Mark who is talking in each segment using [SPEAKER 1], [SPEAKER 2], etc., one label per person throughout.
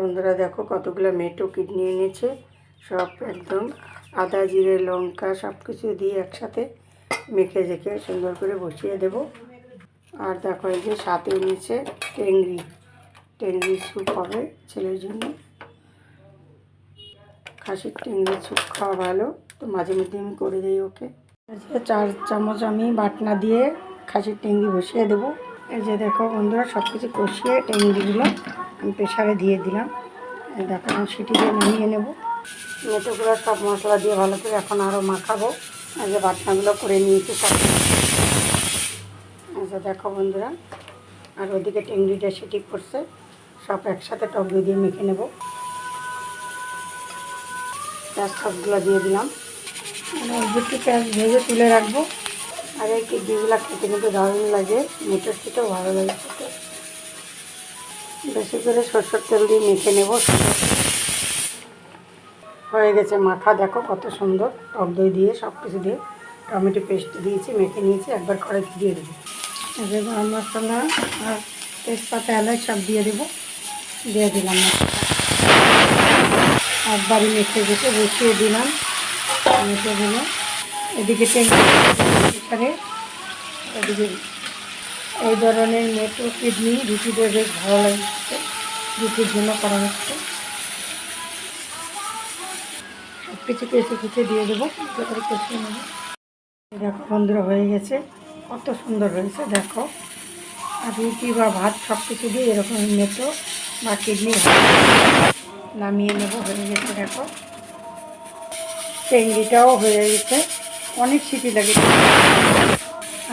[SPEAKER 1] বন্ধুরা দেখো কতগুলো মেটো কিডনি এনেছে। সব একদম আদা, জিরে, লঙ্কা সব কিছু দিয়ে একসাথে মেখে রেখে সুন্দর করে বসিয়ে দেব। আর দেখো এই যে সাথে এনেছে টেংরি। টেংরি স্যুপ হবে ছেলের জন্য। খাসির টেংরি স্যুপ খাওয়া ভালো, তো মাঝে মধ্যে আমি করে দিই ওকে। চার চামচ আমি বাটনা দিয়ে খাসির টেংরি বসিয়ে দেবো। এই যে দেখো বন্ধুরা সব কিছু কষিয়ে টেংরিগুলো আমি প্রেশারে দিয়ে দিলাম। দেখো, আমি সিটি দিয়ে নামিয়ে নেব। মেটোগুলো সব মশলা দিয়ে ভালো করে এখন আরও মাখাবো। যে বাটনাগুলো করে নিয়েছি সব। যে দেখো বন্ধুরা, আর ওদিকে টেংরিটা সিটি করছে। সব একসাথে টক দিয়ে মেখে নেব। পেঁয়াজ সবগুলো দিয়ে দিলাম। দুটো পেঁয়াজ ভেজে তুলে রাখব। আর এই কিডনিগুলো খেতে কিন্তু দারুণ লাগে। মেটোর খেতেও ভালো লাগে খেতে। বেশি করে সরষের তেল দিয়ে মেখে নেব। হয়ে গেছে মাখা, দেখো কত সুন্দর। টক দই দিয়ে, সব কিছু দিয়ে টমেটো পেস্ট দিয়েছি, মেখে নিয়েছি, একবার কড়াইতে দিয়ে দেবো। গরম মশলা আর তেজপাতা, এলাচ সব দিয়ে দেবো। দিয়ে দিলাম একবারই মেখে গেছে বসিয়ে দিলাম। মেখে দিলাম এদিকে এদিকে এই ধরনের মেটো কিডনি রুটিতে বেশ ভালো লাগছে রুটির জন্য করা হচ্ছে। সব কিছু কেসে কুচে দিয়ে দেবো দেখো বন্ধুরা, হয়ে গেছে। কত সুন্দর হয়েছে, দেখো। আর রুটি বা ভাত সব কিছু দিয়ে এরকম মেটো বা কিডনি নামিয়ে নেব, হয়ে গেছে, দেখো। চেংড়িটাও হয়ে গেছে। অনেক সিটি লাগে।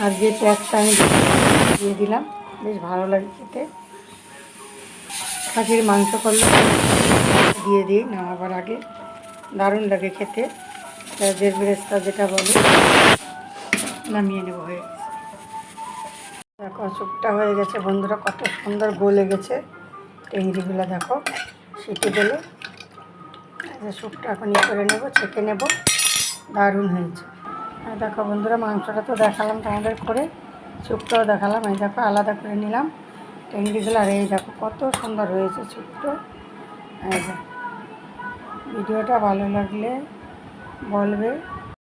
[SPEAKER 1] আর যে পেঁয়াজটা আমি দিয়ে দিলাম, বেশ ভালো লাগে খেতে। খাসির মাংস করলে দিয়ে দিই, নামাবার আগে। দারুণ লাগে খেতে। পেঁয়াজের বেরেস্তা যেটা বলে, নামিয়ে নেব হয়ে গেছে। দেখো চুপটা হয়ে গেছে, বন্ধুরা, কত সুন্দর গলে গেছে। টেংরিগুলো দেখো, সিটি দিলে স্যুপটা এখন ইয়ে করে নেব, ছেঁকে নেব। দারুণ হয়েছে। আর দেখো বন্ধুরা, মাংসটা তো দেখালাম তোমাদের করে স্যুপটাও দেখালাম। এই দেখো, আলাদা করে নিলাম টেংরিগুলো আর এই দেখো, কত সুন্দর হয়েছে দেখো ভিডিওটা ভালো লাগলে বলবে।